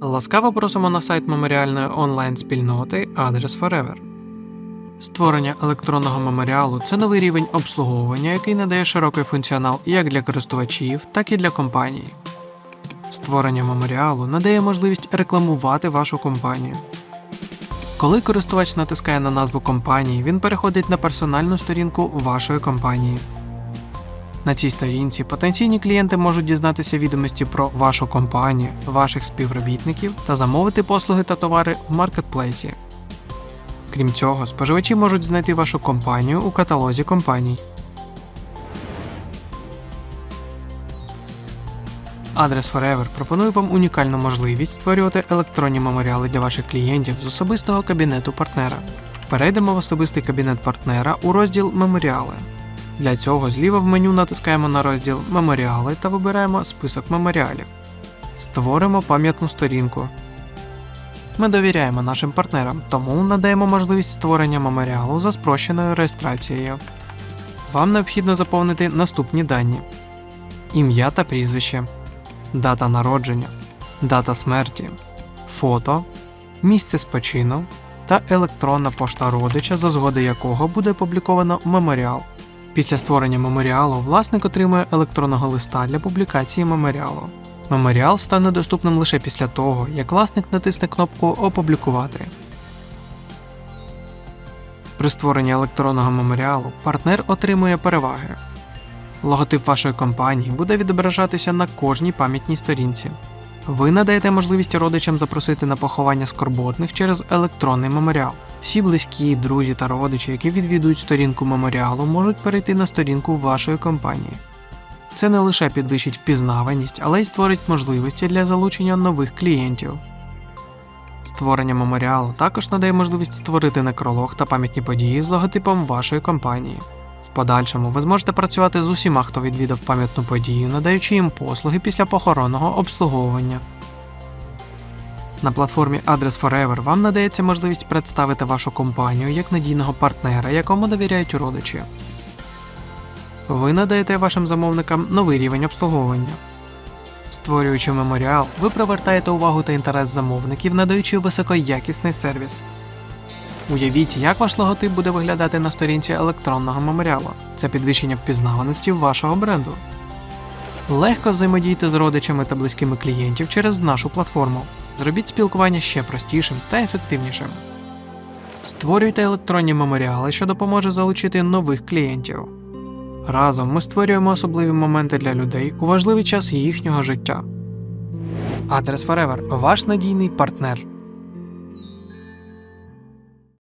Ласкаво просимо на сайт меморіальної онлайн-спільноти Адрес Forever. Створення електронного меморіалу це новий рівень обслуговування, який надає широкий функціонал як для користувачів, так і для компаній. Створення меморіалу надає можливість рекламувати вашу компанію. Коли користувач натискає на назву компанії, він переходить на персональну сторінку вашої компанії. На цій сторінці потенційні клієнти можуть дізнатися відомості про вашу компанію, ваших співробітників та замовити послуги та товари в маркетплейсі. Крім цього, споживачі можуть знайти вашу компанію у каталозі компаній. Адрес Forever пропонує вам унікальну можливість створювати електронні меморіали для ваших клієнтів з особистого кабінету партнера. Перейдемо в особистий кабінет партнера у розділ Меморіали. Для цього зліва в меню натискаємо на розділ Меморіали та вибираємо список меморіалів. Створимо пам'ятну сторінку. Ми довіряємо нашим партнерам, тому надаємо можливість створення меморіалу за спрощеною реєстрацією. Вам необхідно заповнити наступні дані: ім'я та прізвище, дата народження, дата смерті, фото, місце спочину та електронна пошта родича, за згоди якого буде опубліковано меморіал. Після створення меморіалу власник отримує електронного листа для публікації меморіалу. Меморіал стане доступним лише після того, як власник натисне кнопку Опублікувати. При створенні електронного меморіалу партнер отримує переваги. Логотип вашої компанії буде відображатися на кожній пам'ятній сторінці. Ви надаєте можливість родичам запросити на поховання скорботних через електронний меморіал. Всі близькі, друзі та родичі, які відвідують сторінку меморіалу, можуть перейти на сторінку вашої компанії. Це не лише підвищить впізнаваність, але й створить можливості для залучення нових клієнтів. Створення меморіалу також надає можливість створити некролог та пам'ятні події з логотипом вашої компанії. В подальшому ви зможете працювати з усіма, хто відвідав пам'ятну подію, надаючи їм послуги після похоронного обслуговування. На платформі Address Forever вам надається можливість представити вашу компанію як надійного партнера, якому довіряють родичі. Ви надаєте вашим замовникам новий рівень обслуговування. Створюючи меморіал, ви привертаєте увагу та інтерес замовників, надаючи високоякісний сервіс. Уявіть, як ваш логотип буде виглядати на сторінці електронного меморіалу. Це підвищення впізнаваності вашого бренду. Легко взаємодійте з родичами та близькими клієнтів через нашу платформу. Зробіть спілкування ще простішим та ефективнішим. Створюйте електронні меморіали, що допоможе залучити нових клієнтів. Разом ми створюємо особливі моменти для людей у важливий час їхнього життя. Адрес Forever – ваш надійний партнер.